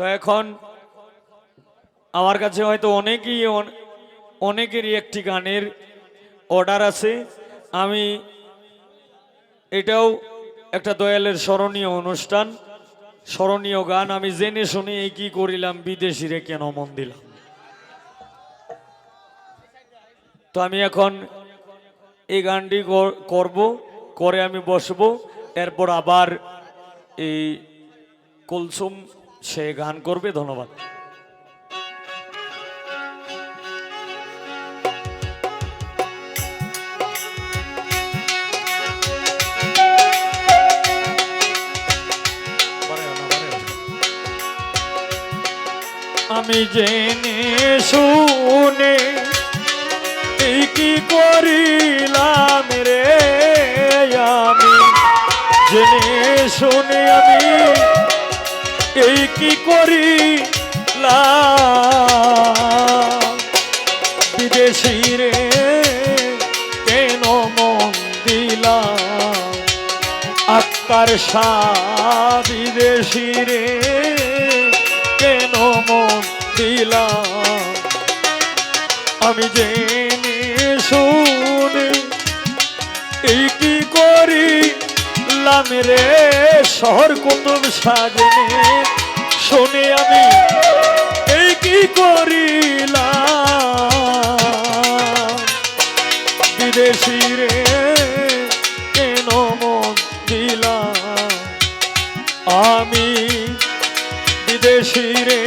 তো এখন আমার কাছে হয়তো অনেকেই অন- অনেকেরই একটি গানের অর্ডার আছে। আমি এটাও একটা দয়ালের স্মরণীয় অনুষ্ঠান, স্মরণীয় গান। আমি জেনে শুনে এই কি করিলাম, বিদেশিরে কেন মন দিলাম? তো আমি এখন এই গানটি কর- করব, করে আমি বসবো। এরপর আবার এই কুলসুম সে গান করবে ধন্যবাদ। আমি জেনে শুনে কি করিলাম কি করিলাম। বিদেশি রে, কেন মন আক্তার শাহ বিদেশি রে, কেন মন দিলাম? আমি জেনে শুনে, এই কি করি লাম রে? শহর কুতুব সাজনে শুনে আমি এই কি করিলাম? বিদেশি রে কেন মন দিলাম? আমি বিদেশি রে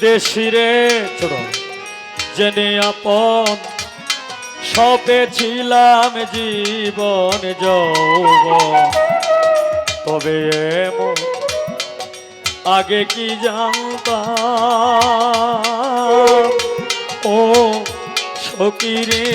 বিদেশি রে। ছোট। জেনে আপন সপে ছিলাম জীবন যৌবন। তবে এমন আগে কি জানতাম? ও সকিরে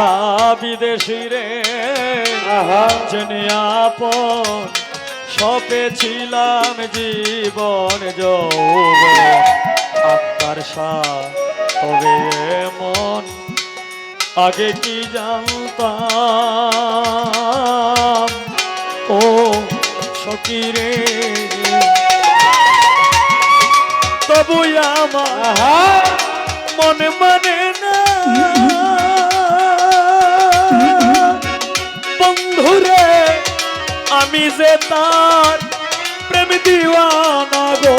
শাহ বিদেশি রে। জেনে আপন জীবন আক্তার শাহ তবে মন আগে কি জানতাম? ও সকিরে তবু আমার মনে মানে না। আমি যে তার প্রেম দিওয়ানা গো।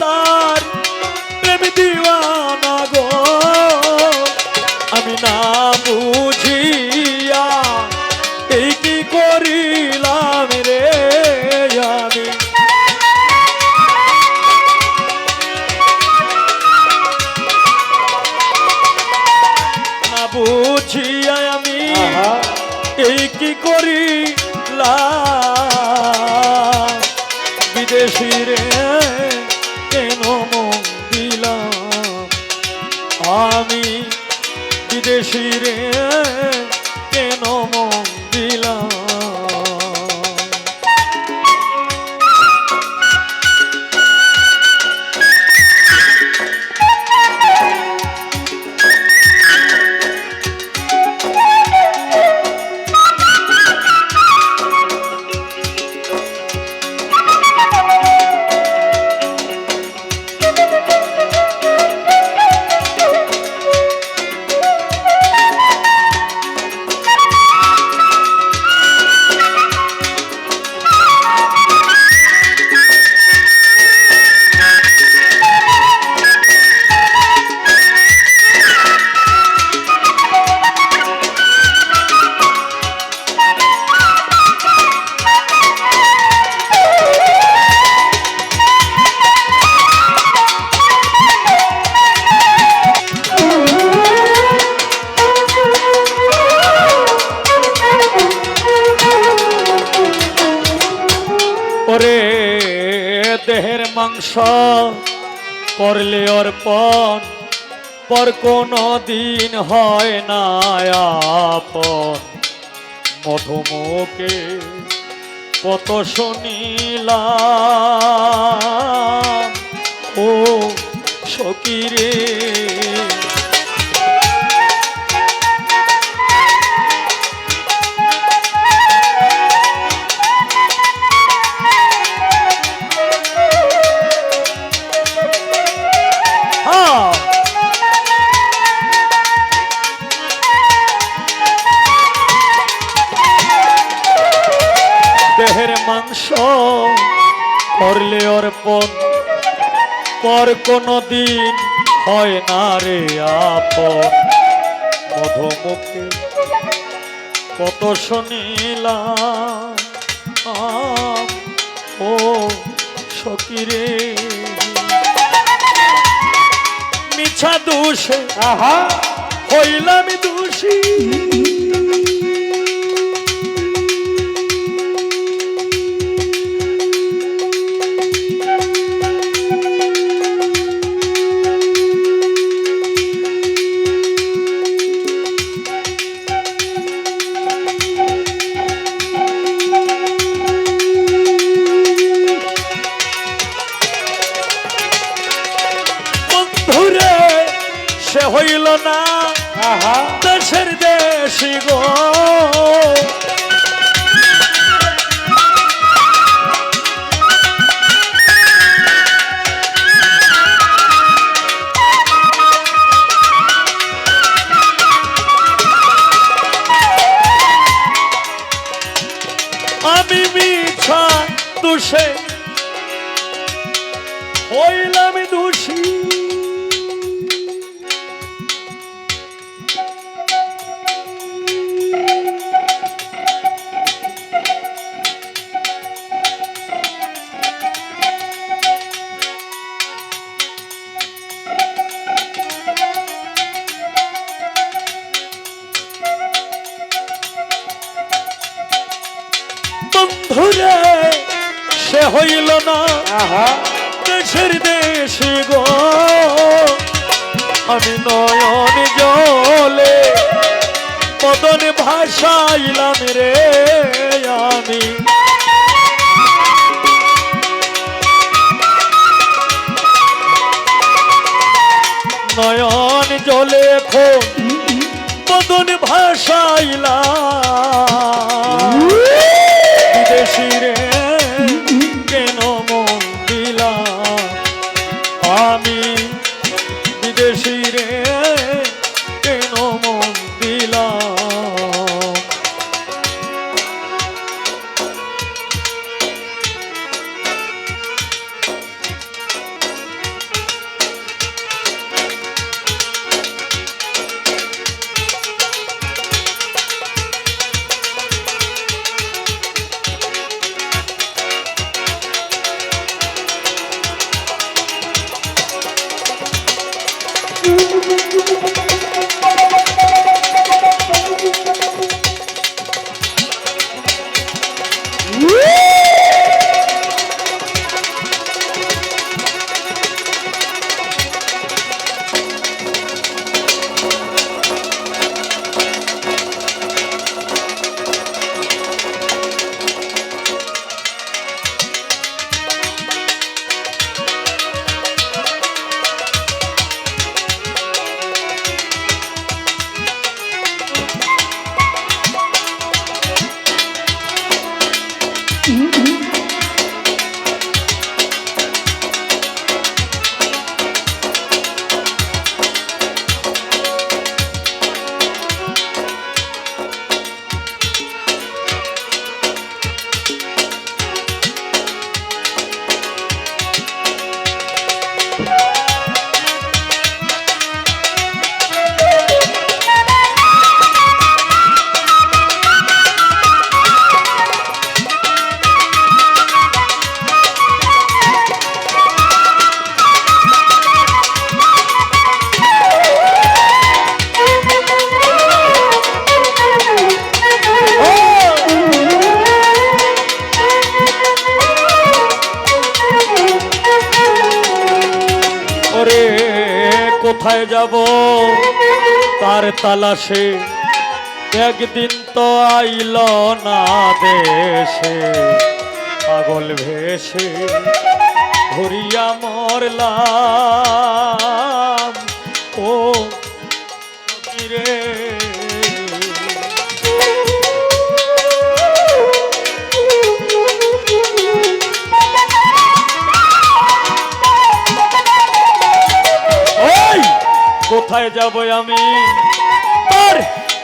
তার প্রেম দিওয়ানা আমি বিদেশি রে। দেহের করলে অর্পণ পর কোনো দিন হয় না আপন। মধুমুখে কত শুনিলাম ও সকিরে মাংস করলে অর্পণ পর কোনো দিন হয় না রে আপন। মধুমুখে কত শুনিলাম ও সকিরে মিছা দোষে আহা। হইলাম দোষী। না? দেশের দেশি গো। আমি মিছা দোষে হইলাম দোষী। বন্ধুরে সে হইল না দেশের দেশে গো। আমি নয়ন জলে পদন ভাসাইলাম রে আমি। নয়ন জলে খোন পদন ভাসাইলাম। বিদেশি কোথায় যাব? তার তালাশে একদিন তো আইল না দেশে। পাগল ভেসে ঘুরিয়া মরলাম। কোথায় যাব আমি? তার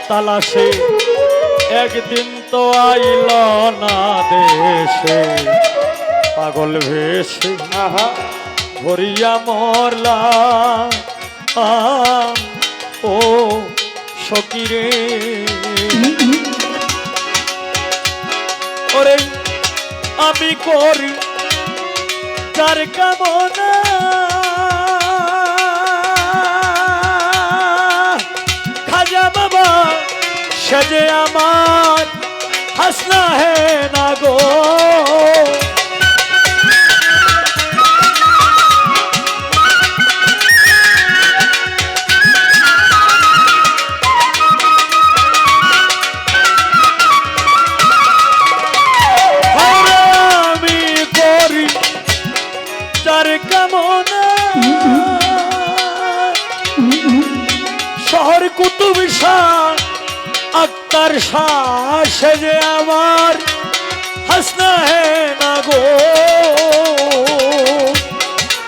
তালাশে একদিন তো আইল না দেশে। পাগল ভেসে আহা। ভরিয়া মরলা। ও সকিরে। ওরে আমি করি যার কামনা সেজে আমার হাসনা হে না গো।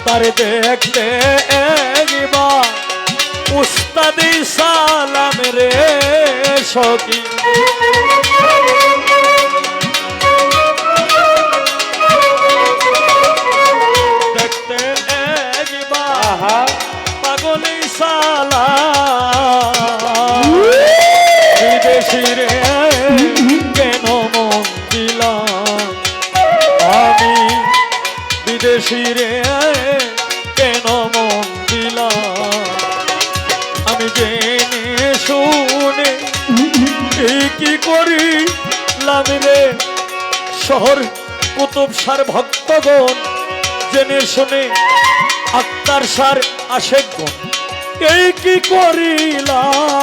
তার দেখতে একবার উস্তাদি সালাম রে সখী। দেখতে একবার পাগলি সালা। বিদেশি রে কেন মন দিলাম? আমি বিদেশি রে শহর কুতুব সার ভক্তগণ জেনে শুনে আক্তার সার আশেক গণ। এই কি করিলাম?